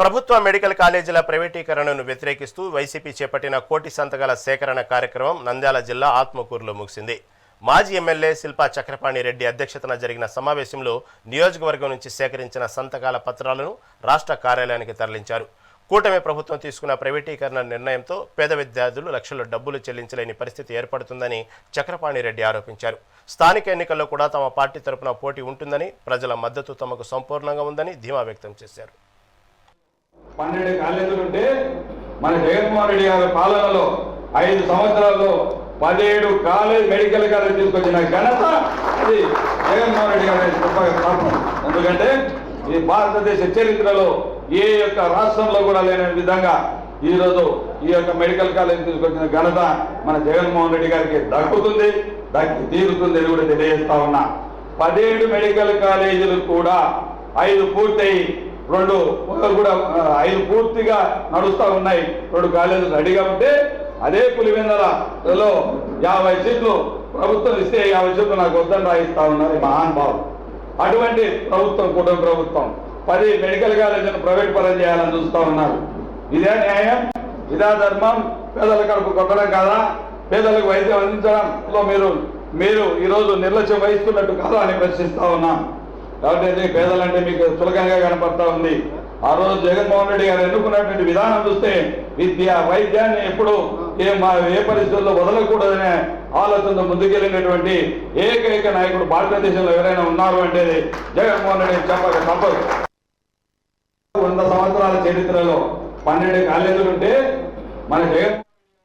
ప్రభుత్వ మెడికల్ కాలేజీల ప్రైవేటీకరణను వ్యతిరేకిస్తూ వైసీపీ చేపట్టిన కోటి సంతకాల సేకరణ కార్యక్రమం నంద్యాల జిల్లా ఆత్మకూరులో ముగిసింది. మాజీ ఎమ్మెల్యే శిల్పా చక్రపాణి రెడ్డి అధ్యక్షతన జరిగిన సమావేశంలో నియోజకవర్గం నుంచి సేకరించిన సంతకాల పత్రాలను రాష్ట్ర కార్యాలయానికి తరలించారు. కూటమి ప్రభుత్వం తీసుకున్న ప్రైవేటీకరణ నిర్ణయంతో పేద విద్యార్థులు లక్షల డబ్బులు చెల్లించలేని పరిస్థితి ఏర్పడుతుందని చక్రపాణి రెడ్డి ఆరోపించారు. స్థానిక ఎన్నికల్లో కూడా తమ పార్టీ తరపున పోటీ ఉంటుందని ప్రజల మద్దతు తమకు సంపూర్ణంగా ఉందని ధీమా వ్యక్తం చేశారు. పన్నెండు కాలేజీలు ఉంటే మన జగన్మోహన్ రెడ్డి గారి పాలనలో ఐదు సంవత్సరాల్లో పదిహేడు కాలేజ్ మెడికల్ కాలేజ్ తీసుకొచ్చిన ఘనత అది జగన్మోహన్ రెడ్డి గారి గొప్ప ఎందుకంటే ఈ భారతదేశ చరిత్రలో ఏ యొక్క రాష్ట్రంలో కూడా లేని విధంగా ఈరోజు ఈ యొక్క మెడికల్ కాలేజ్ తీసుకొచ్చిన ఘనత మన జగన్మోహన్ రెడ్డి గారికి దక్కుతుంది దక్కి తీరుతుంది అని కూడా తెలియజేస్తా ఉన్నా. పదిహేడు మెడికల్ కాలేజీలు కూడా ఐదు పూర్తయి రెండు కూడా ఐదు పూర్తిగా నడుస్తూ ఉన్నాయి. రెండు కాలేజీలు రెడీగా ఉంటే అదే పులివెందలలో యాభై సీట్లు ప్రభుత్వం ఇస్తే యాభై సీట్లు నాకు వద్దని రాయిస్తా ఉన్నది మహానుభావం అటువంటి ప్రభుత్వం కుటుంబ ప్రభుత్వం. పది మెడికల్ కాలేజీని ప్రైవేట్ పరం చేయాలని చూస్తూ ఉన్నారు. ఇదే న్యాయం ఇదే ధర్మం. పేదల కడుపు కొట్టడం కాదా? పేదలకు వైద్యం అందించడంలో మీరు మీరు ఈరోజు నిర్లక్ష్యం వహిస్తున్నట్టు కాదా అని ప్రశ్నిస్తా ఉన్నాను కాబట్టి అదే పేదలంటే మీకు చులకనగా కనపడతా ఉంది. ఆ రోజు జగన్మోహన్ రెడ్డి గారు ఎన్నుకున్నటువంటి విధానం చూస్తే విద్య వైద్యాన్ని ఎప్పుడు ఏ మా ఏ పరిస్థితుల్లో వదలకూడదనే ఆలోచనతో ముందుకెళ్ళినటువంటి ఏకైక నాయకుడు భారతదేశంలో ఎవరైనా ఉన్నారు అంటే జగన్మోహన్ రెడ్డి చెప్పక తప్పదు. వంద సంవత్సరాల చరిత్రలో పన్నెండు కాలేజీలు ఉంటే మన జగన్